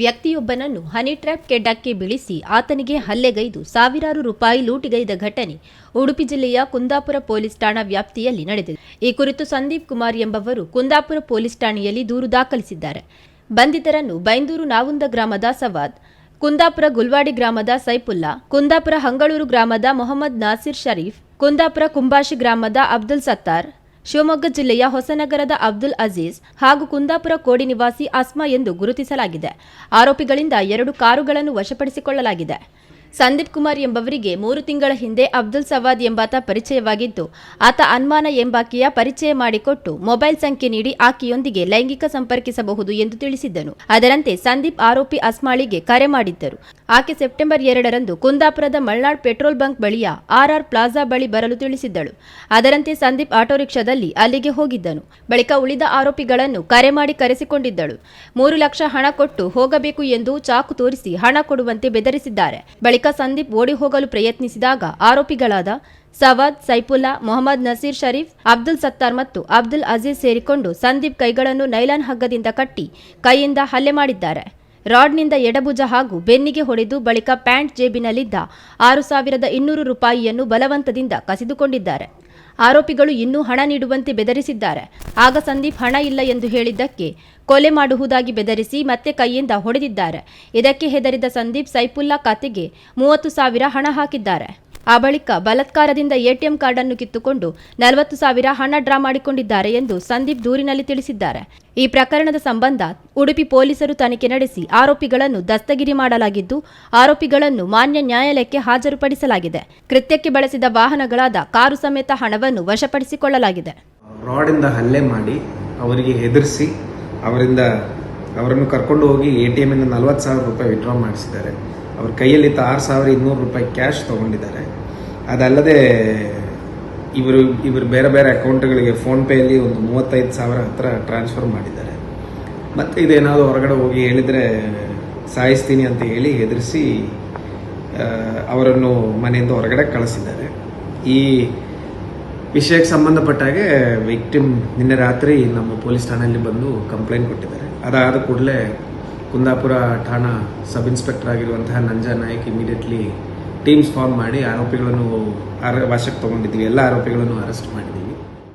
ವ್ಯಕ್ತಿಯೊಬ್ಬನನ್ನು ಹನಿ ಟ್ರ್ಯಾಪ್ಗೆ ಡಕ್ಕಿ ಬೀಳಿಸಿ ಆತನಿಗೆ ಹಲ್ಲೆಗೈದು ಸಾವಿರಾರು ರೂಪಾಯಿ ಲೂಟಿಗೈದ ಘಟನೆ ಉಡುಪಿ ಜಿಲ್ಲೆಯ ಕುಂದಾಪುರ ಪೊಲೀಸ್ ಠಾಣಾ ವ್ಯಾಪ್ತಿಯಲ್ಲಿ ನಡೆದಿದೆ. ಈ ಕುರಿತು ಸಂದೀಪ್ ಕುಮಾರ್ ಎಂಬವರು ಕುಂದಾಪುರ ಪೊಲೀಸ್ ಠಾಣೆಯಲ್ಲಿ ದೂರು ದಾಖಲಿಸಿದ್ದಾರೆ. ಬಂಧಿತರನ್ನು ಬೈಂದೂರು ನಾವುಂದ ಗ್ರಾಮದ ಸವಾದ್, ಕುಂದಾಪುರ ಗುಲ್ವಾಡಿ ಗ್ರಾಮದ ಸೈಪುಲ್ಲಾ, ಕುಂದಾಪುರ ಹಂಗಳೂರು ಗ್ರಾಮದ ಮೊಹಮ್ಮದ್ ನಾಸಿರ್ ಶರೀಫ್, ಕುಂದಾಪುರ ಕುಂಬಾಶಿ ಗ್ರಾಮದ ಅಬ್ದುಲ್ ಸತ್ತಾರ್ ಶಿವಮೊಗ್ಗ ಜಿಲ್ಲೆಯ ಹೊಸನಗರದ ಅಬ್ದುಲ್ ಅಜೀಜ್ ಹಾಗೂ ಕುಂದಾಪುರ ಕೋಡಿ ನಿವಾಸಿ ಅಸ್ಮಾ ಎಂದು ಗುರುತಿಸಲಾಗಿದೆ. ಆರೋಪಿಗಳಿಂದ ಎರಡು ಕಾರುಗಳನ್ನು ವಶಪಡಿಸಿಕೊಳ್ಳಲಾಗಿದೆ. ಸಂದೀಪ್ ಕುಮಾರ್ ಎಂಬವರಿಗೆ ಮೂರು ತಿಂಗಳ ಹಿಂದೆ ಅಬ್ದುಲ್ ಸವಾದ್ ಎಂಬಾತ ಪರಿಚಯವಾಗಿದ್ದು, ಆತ ಅನ್ಮಾನ ಎಂಬಾಕೆಯ ಪರಿಚಯ ಮಾಡಿಕೊಟ್ಟು ಮೊಬೈಲ್ ಸಂಖ್ಯೆ ನೀಡಿ ಆಕೆಯೊಂದಿಗೆ ಲೈಂಗಿಕ ಸಂಪರ್ಕಿಸಬಹುದು ಎಂದು ತಿಳಿಸಿದ್ದನು. ಅದರಂತೆ ಸಂದೀಪ್ ಆರೋಪಿ ಅಸ್ಮಾಳಿಗೆ ಕರೆ ಮಾಡಿದ್ದರು. ಆಕೆ ಸೆಪ್ಟೆಂಬರ್ ಎರಡರಂದು ಕುಂದಾಪುರದ ಮಲ್ನಾಡ್ ಪೆಟ್ರೋಲ್ ಬಂಕ್ ಬಳಿಯ ಆರ್ಆರ್ ಪ್ಲಾಜಾ ಬಳಿ ಬರಲು ತಿಳಿಸಿದ್ದಳು. ಅದರಂತೆ ಸಂದೀಪ್ ಆಟೋ ರಿಕ್ಷಾದಲ್ಲಿ ಅಲ್ಲಿಗೆ ಹೋಗಿದ್ದನು. ಬಳಿಕ ಉಳಿದ ಆರೋಪಿಗಳನ್ನು ಕರೆ ಮಾಡಿ ಕರೆಸಿಕೊಂಡಿದ್ದಳು. ಮೂರು ಲಕ್ಷ ಹಣ ಕೊಟ್ಟು ಹೋಗಬೇಕು ಎಂದು ಚಾಕು ತೋರಿಸಿ ಹಣ ಕೊಡುವಂತೆ ಬೆದರಿಸಿದ್ದಾರೆ. ಸಂದೀಪ್ ಓಡಿ ಹೋಗಲು ಪ್ರಯತ್ನಿಸಿದಾಗ ಆರೋಪಿಗಳಾದ ಸವಾದ್ ಸೈಫುಲ್ಲಾ ಮೊಹಮ್ಮದ್ ನಸೀರ್ ಶರೀಫ್, ಅಬ್ದುಲ್ ಸತ್ತಾರ್ ಮತ್ತು ಅಬ್ದುಲ್ ಅಜೀಜ್ ಸೇರಿಕೊಂಡು ಸಂದೀಪ್ ಕೈಗಳನ್ನು ನೈಲಾನ್ ಹಗ್ಗದಿಂದ ಕಟ್ಟಿ ಕೈಯಿಂದ ಹಲ್ಲೆ ಮಾಡಿದ್ದಾರೆ. ರಾಡ್ನಿಂದ ಎಡಭುಜ ಹಾಗೂ ಬೆನ್ನಿಗೆ ಹೊಡೆದು ಬಳಿಕ ಪ್ಯಾಂಟ್ ಜೇಬಿನಲ್ಲಿದ್ದ ಆರು ಸಾವಿರದ ಇನ್ನೂರು ರೂಪಾಯಿಯನ್ನು ಬಲವಂತದಿಂದ ಕಸಿದುಕೊಂಡಿದ್ದಾರೆ. ಆರೋಪಿಗಳು ಇನ್ನೂ ಹಣ ನೀಡುವಂತೆ ಬೆದರಿಸಿದ್ದಾರೆ. ಆಗ ಸಂದೀಪ್ ಹಣ ಇಲ್ಲ ಎಂದು ಹೇಳಿದ್ದಕ್ಕೆ ಕೊಲೆ ಮಾಡುವುದಾಗಿ ಬೆದರಿಸಿ ಮತ್ತೆ ಕೈಯಿಂದ ಹೊಡೆದಿದ್ದಾರೆ. ಇದಕ್ಕೆ ಹೆದರಿದ ಸಂದೀಪ್ ಸೈಫುಲ್ಲಾ ಖಾತೆಗೆ ಮೂವತ್ತು ಸಾವಿರ ಹಣ ಹಾಕಿದ್ದಾರೆ. ಆ ಬಳಿಕ ಬಲಾತ್ಕಾರದಿಂದ ಎಟಿಎಂ ಕಾರ್ಡ್ ಅನ್ನು ಕಿತ್ತುಕೊಂಡು ನಲವತ್ತು ಸಾವಿರ ಹಣ ಡ್ರಾ ಮಾಡಿಕೊಂಡಿದ್ದಾರೆ ಎಂದು ಸಂದೀಪ್ ದೂರಿನಲ್ಲಿ ತಿಳಿಸಿದ್ದಾರೆ. ಈ ಪ್ರಕರಣದ ಸಂಬಂಧ ಉಡುಪಿ ಪೊಲೀಸರು ತನಿಖೆ ನಡೆಸಿ ಆರೋಪಿಗಳನ್ನು ದಸ್ತಗಿರಿ ಮಾಡಲಾಗಿದ್ದು, ಆರೋಪಿಗಳನ್ನು ಮಾನ್ಯ ನ್ಯಾಯಾಲಯಕ್ಕೆ ಹಾಜರುಪಡಿಸಲಾಗಿದೆ. ಕೃತ್ಯಕ್ಕೆ ಬಳಸಿದ ವಾಹನಗಳಾದ ಕಾರು ಸಮೇತ ಹಣವನ್ನು ವಶಪಡಿಸಿಕೊಳ್ಳಲಾಗಿದೆ. ಹಲ್ಲೆ ಮಾಡಿ ಅವರಿಗೆ ಹೆದರಿಸಿ ಅವರಿಂದ ಅವರನ್ನು ಕರ್ಕೊಂಡು ಹೋಗಿ ಎ ಟಿ ಎಮ್ಮಿಂದ ನಲ್ವತ್ತು ಸಾವಿರ ರೂಪಾಯಿ ವಿಡ್ರಾ ಮಾಡಿಸಿದ್ದಾರೆ. ಅವ್ರ ಕೈಯಲ್ಲಿದ್ದ ಆರು ಸಾವಿರ ಇನ್ನೂರು ರೂಪಾಯಿ ಕ್ಯಾಶ್ ತೊಗೊಂಡಿದ್ದಾರೆ. ಅದಲ್ಲದೆ ಇವರು ಇವರು ಬೇರೆ ಬೇರೆ ಅಕೌಂಟ್ಗಳಿಗೆ ಫೋನ್ಪೇಯಲ್ಲಿ ಒಂದು ಮೂವತ್ತೈದು ಸಾವಿರ ಹತ್ರ ಟ್ರಾನ್ಸ್ಫರ್ ಮಾಡಿದ್ದಾರೆ. ಮತ್ತು ಇದೇನಾದರೂ ಹೊರಗಡೆ ಹೋಗಿ ಹೇಳಿದರೆ ಸಾಯಿಸ್ತೀನಿ ಅಂತ ಹೇಳಿ ಹೆದರಿಸಿ ಅವರನ್ನು ಮನೆಯಿಂದ ಹೊರಗಡೆ ಕಳಿಸಿದ್ದಾರೆ. ಈ ವಿಷಯಕ್ಕೆ ಸಂಬಂಧಪಟ್ಟ ಹಾಗೆ ವಿಕ್ಟಿಮ್ ನಿನ್ನೆ ರಾತ್ರಿ ನಮ್ಮ ಪೊಲೀಸ್ ಠಾಣೆಯಲ್ಲಿ ಬಂದು ಕಂಪ್ಲೇಂಟ್ ಕೊಟ್ಟಿದ್ದಾರೆ. ಅದಾದ ಕೂಡಲೇ ಕುಂದಾಪುರ ಠಾಣಾ ಸಬ್ ಇನ್ಸ್ಪೆಕ್ಟರ್ ಆಗಿರುವಂತಹ Nanja Nayak immediately teams form ಮಾಡಿ ಆರೋಪಿಗಳನ್ನು ವಶಕ್ಕೆ ತಗೊಂಡಿದ್ವಿ ಎಲ್ಲ ಆರೋಪಿಗಳನ್ನು ಅರೆಸ್ಟ್ ಮಾಡಿದ್ದೀವಿ.